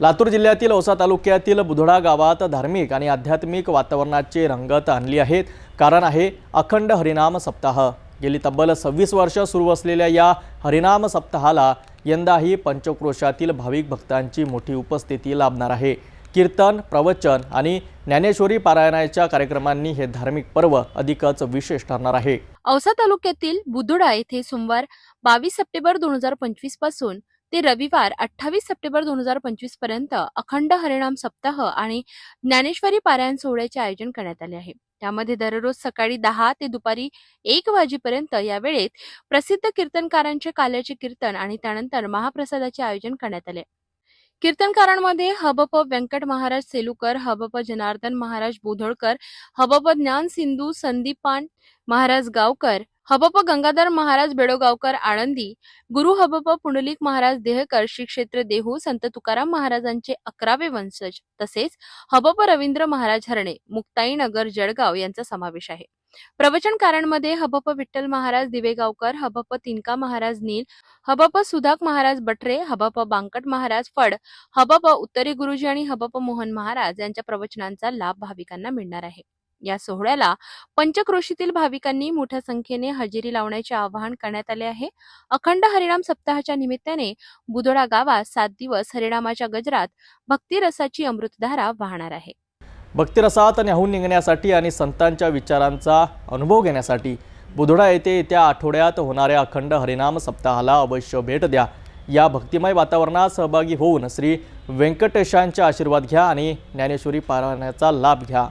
लातूर जिल्ह्यातील औसा तालुक्यातील बुधडा गावात धार्मिक आणि आध्यात्मिक वातावरणाची रंगत आणली आहेत. कारण आहे अखंड हरिनाम सप्ताह. गेली तब्बल सव्वीस वर्ष सुरू असलेल्या या हरिनाम सप्ताहाला यंदाही पंचक्रोशातील भाविक भक्तांची मोठी उपस्थिती लाभणार आहे. कीर्तन प्रवचन आणि ज्ञानेश्वरी पारायणाच्या कार्यक्रमांनी हे धार्मिक पर्व अधिकच विशेष ठरणार आहे. औसा तालुक्यातील बुधुडा येथे सोमवार बावीस सप्टेंबर दोन हजार पंचवीसपासून ते रविवार अठ्ठावीस सप्टेंबर दोन हजार पंचवीसपर्यंत अखंड हरिणाम सप्ताह आणि ज्ञानेश्वरी पारायण सोहळ्याचे आयोजन करण्यात आले आहे. त्यामध्ये दररोज सकाळी दहा ते दुपारी एक वाजेपर्यंत या वेळेत प्रसिद्ध कीर्तनकारांचे काल्याचे कीर्तन आणि त्यानंतर महाप्रसादाचे आयोजन करण्यात आले. कीर्तनकारांमध्ये हबप व्यंकट महाराज सेलुकर हबप जनार्दन महाराज बोधळकर हबप ज्ञान सिंधू संदीपान महाराज गावकर हबप गंगाधर महाराज बेडोगावकर आळंदी गुरु हबप पुंडलिक महाराज देहकर श्री क्षेत्र देहू संत तुकाराम महाराजांचे अकरावे वंशज तसेच हबप रवींद्र महाराज हरणे मुक्ताई नगर जळगाव यांचा समावेश आहे. प्रवचनकारांमध्ये हबप विठ्ठल महाराज दिवेगावकर हबप तिनका महाराज नील हबप सुधाक महाराज बटरे हबप बांकट महाराज फड हबप उत्तरी गुरुजी आणि हबप मोहन महाराज यांच्या प्रवचनांचा लाभ भाविकांना मिळणार आहे. या सोहळ्याला पंचक्रोशीतील भाविकांनी मोठ्या संख्येने हजेरी लावण्याचे आवाहन करण्यात आले आहे. अखंड हरिणाम सप्ताहाच्या निमित्ताने बुधोडा गावात सात दिवस हरिणामाच्या गजरात भक्तिरसाची अमृतधारा वाहणार आहे. भक्तिरसात न्याहून निघण्यासाठी आणि संतांच्या विचारांचा अनुभव घेण्यासाठी बुधडा येथे येत्या आठवड्यात होणाऱ्या अखंड हरिनाम सप्ताहाला अवश्य भेट द्या. या भक्तिमय वातावरणात सहभागी होऊन श्री व्यंकटेशांचे आशीर्वाद घ्या आणि ज्ञानेश्वरी पारायणाचा लाभ घ्या.